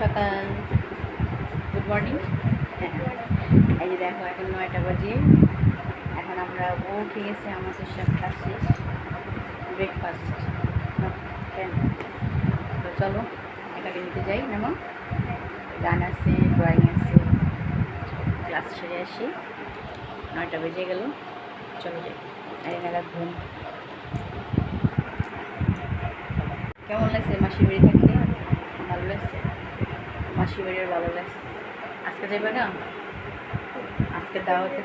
সকাল। Good morning এই যে দেখো, এখন নয়টা বাজে। এখন আমরা ও উঠে গেছে আমাদের সব শেষ। ব্রেকফাস্ট তো চলো একাডেমিতে যাই না গান আছে ড্রয়িং আছে। ক্লাস সেরে আসি। নয়টা বেজে গেল, চলো যাই। আর এনারা ঘুম। কেমন লাগছে মাসির বাড়ি থাকলে ভালো লাগছে? মাসির বাড়ির ভালো লাগছে আজকে যাবে না? আজকে দাওয়াত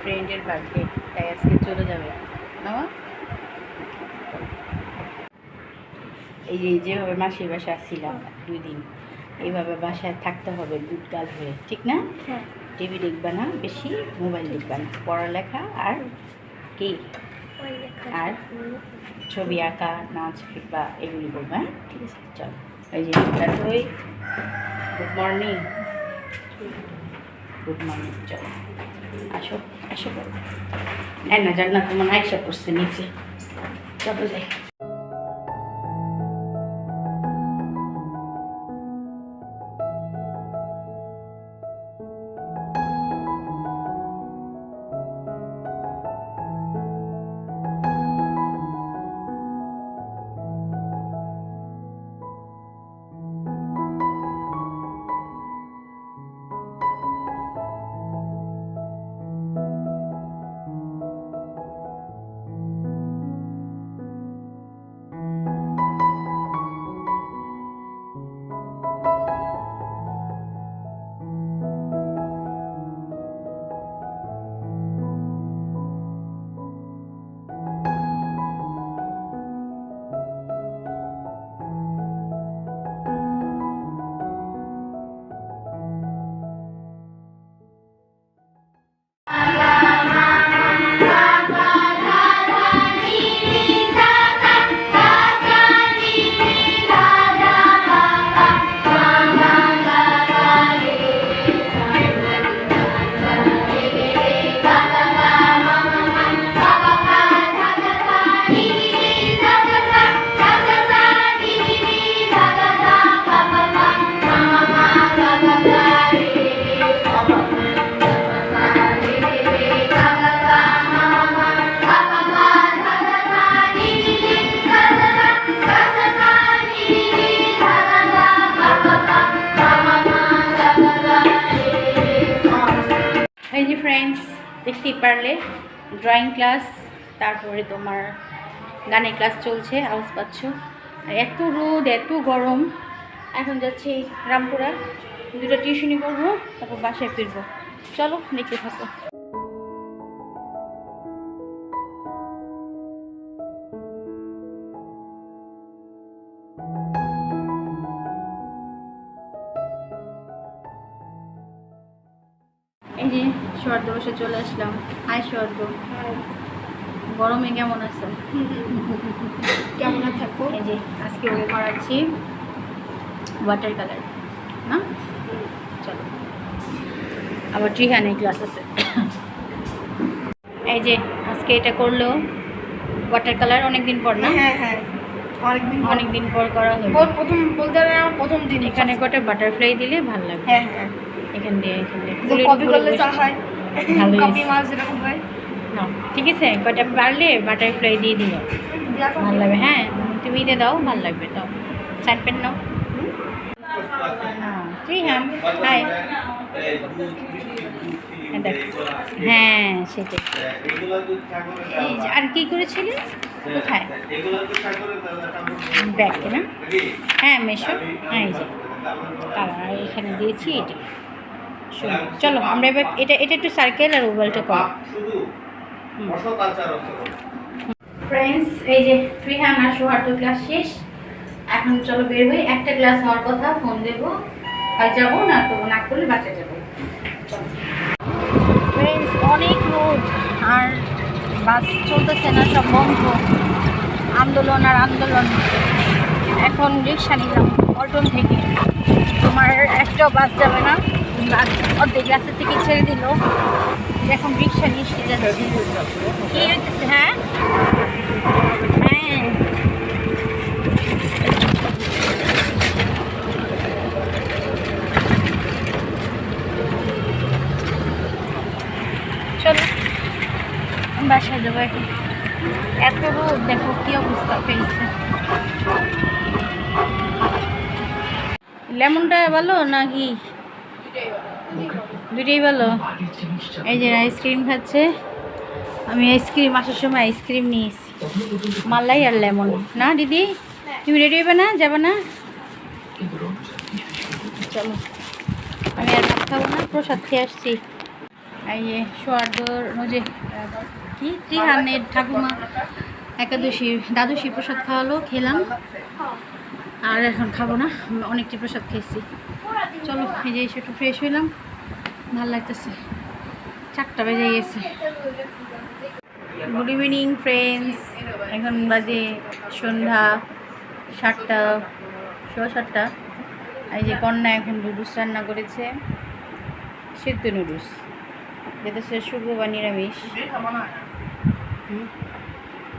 ফ্রেন্ডের বার্থডে তাই আজকে চলে যাবে। না এই যে যেভাবে মাসির বাসায় আসছিলাম দুই দিন এইভাবে বাসায় থাকতে হবে দুধ গাল হয়ে ঠিক না? হ্যাঁ। টিভি দেখবে না বেশি মোবাইল দেখবে না। পড়ালেখা আর কি? আর? ছবি আঁকা নাচ বা এগুলি করবে হ্যাঁ? ঠিক আছে। চল। এই যে তারপরে গুড মর্নিং গুড মর্নিং চলো আসো আসো হ্যাঁ না জান তোমার আইসা করছে নিচে চলো যাই ফ্রেন্ডস দেখতেই পারলে ড্রয়িং ক্লাস তারপরে তোমার গানের ক্লাস চলছে আওয়াজ পাচ্ছ। এত রোদ, এত গরম। এখন যাচ্ছি রামপুরা, দুটো টিউশনি করব তারপর বাসায় ফিরবো। চলো, দেখতে থাকো। যে বসে চলে আসলাম। হাই শর্ত গরমে কেমন আছো? কেমন থাকব এই যে আজকে ওকে করাচ্ছি ওয়াটার কালার না? চলো। আবার ট্রিহানে ক্লাস আছে। এই যে আজকে এটা করল ওয়াটার কালার অনেক দিন পর না? হ্যাঁ হ্যাঁ। অনেকদিন অনেক দিন পর করা হলো। প্রথম বলতে হবে আমার প্রথম দিন। এখানে কটা বাটারফ্লাই দিলে ভালো লাগবে। হ্যাঁ হ্যাঁ। এখান দিয়ে এখান দিয়ে। কপি করলে চা হয়। কপি মাছ যেরকম হয়। নাও, ঠিক আছে কটা পারলে বাটারফ্লাই দিয়ে দিও। ভালো লাগবে হ্যাঁ তুমি দিয়ে দাও ভালো লাগবে দাও। সাইড পেন নাও। হ্যাঁ হাই হ্যাঁ সেটাই। এই যে, আর কি করেছিলে? কোথায়? ব্যাগকে না হ্যাঁ মেশো। হ্যাঁ এই যে। কালার এখানে দিয়েছি এটা চলো আমরা এবার এটা এটা একটু সার্কেল আর ওভালটা করো। ফ্রেন্ডস এই যে ফ্রি ফ্রিহান আর সোহার্ত ক্লাস শেষ। এখন চলো বের হই। একটা ক্লাস হওয়ার কথা ফোন দেবো। হয় যাব না তো না করলে বাঁচা যাব। ফ্রেন্ডস অনেক রোদ আর বাস চলতেছে না সব বন্ধ। আন্দোলন আর আন্দোলন। এখন রিক্সা নিলাম পল্টন থেকে। তোমার একটাও বাস যাবে না? অর্ধেক রাস্তা থেকে ছেড়ে দিল। এখন রিক্সা নিয়ে সে যাচ্ছে। কি হইতেছে হ্যাঁ? হ্যাঁ। চলো বাসায় যাব এখন। এত রোদ, দেখো কি অবস্থা পেয়েছে। লেমনটা ভালো নাকি? দুটোই ভালো এই যে আইসক্রিম খাচ্ছে। আমি আইসক্রিম আসার সময় আইসক্রিম নিয়েছি। মালাই আর লেমন না, দিদি? তুমি রেডি হবে না? যাবে না? চলো। আমি আর ভাত খাব না, প্রসাদ খেয়ে আসছি। এই যে সোয়ার্দর যে, কি? ত্রিহানের ঠাকুমা। একাদশী, দ্বাদশী প্রসাদ খাওয়ালো, খেলাম। আর এখন খাব না, অনেকটি প্রসাদ খেয়েছি। চলো, এই যে একটু ফ্রেশ হইলাম। ভালো লাগতেছে। চারটা বেজে গেছে। গুড ইভিনিং ফ্রেন্ডস এখন বাজে সন্ধ্যা সাতটা, সোয়া সাতটা। এই যে কন্যা এখন নুডলস রান্না করেছে। সিদ্ধ নুডলস। যেটা সে শুভ বা নিরামিষ?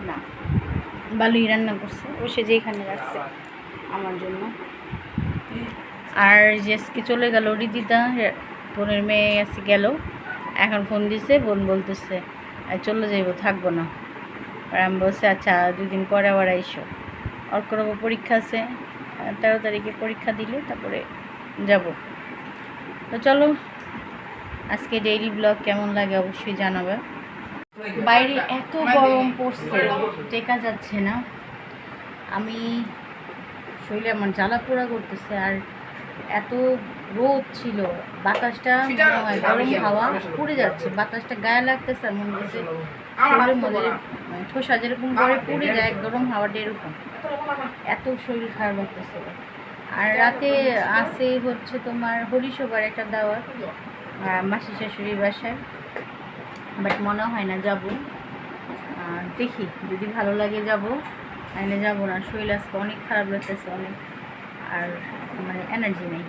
না। বালুই রান্না করছে। ও সে যেখানে রাখছে আমার জন্য। আর জেসকে চলে গেল রিদিতা বোনের মেয়ে আছে গেল। এখন ফোন দিছে বোন বলতেছে "আহ, চলে যাইব থাকব না। আর আমি বলছি আচ্ছা দুদিন পরে আবার আইসো। আবার পরীক্ষা আছে? তেরো তারিখে পরীক্ষা দিলে তারপরে যাব। তো চলো আজকে ডেইলি ব্লগ কেমন লাগে অবশ্যই জানাবে। বাইরে এত গরম পড়ছে টেকা যাচ্ছে না। আমি শরীরে আমার জ্বালা পোড়া করতেছে আর এত রোদ ছিল বাতাসটা মনে হয় গরম হাওয়া পুড়ে যাচ্ছে বাতাসটা গায়ে লাগতেছে আর মনে হচ্ছে শরীরের মধ্যে ঠোসা যেরকম করে পুড়ে যায় গরম হাওয়াটা এরকম। এত শরীর খারাপ লাগতেছে। আর রাতে আসে হচ্ছে তোমার হরিশোবার একটা দাওয়াত আহ, মাসি শাশুড়ির বাসায়। বাট মনে হয় না যাব। দেখি যদি ভালো লাগে যাব নাহলে যাব না। শরীর আজকে অনেক খারাপ লাগতেছে অনেক। আর মানে এনার্জি নেই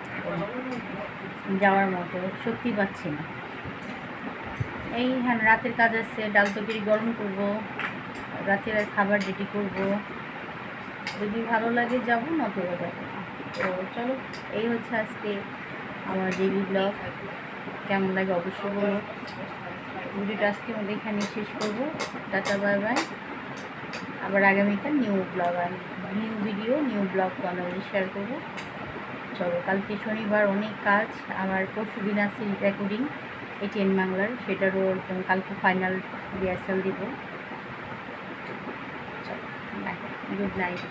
যাওয়ার মতো শক্তি পাচ্ছি না। এই হ্যাঁ রাতের কাজ আছে, ডাল তরকারি গরম করব, রাতের খাবার রেডি করব। যদি ভালো লাগে যাব, না তো চলো, এই হচ্ছে আজকে আমার ডেইলি ব্লগ কেমন লাগে অবশ্যই বলো। ভিডিওটা আজকে মধ্যে এখানে শেষ করব। Tata, bye bye. আবার আগামীকাল new vlog new video new vlog তোমাদের শেয়ার করব। চলো কালকে শনিবার অনেক কাজ, আমার পরশু দিন আছে রেকর্ডিং এটিএন বাংলার, সেটারও কালকে ফাইনাল রিহার্সাল দিব। Good night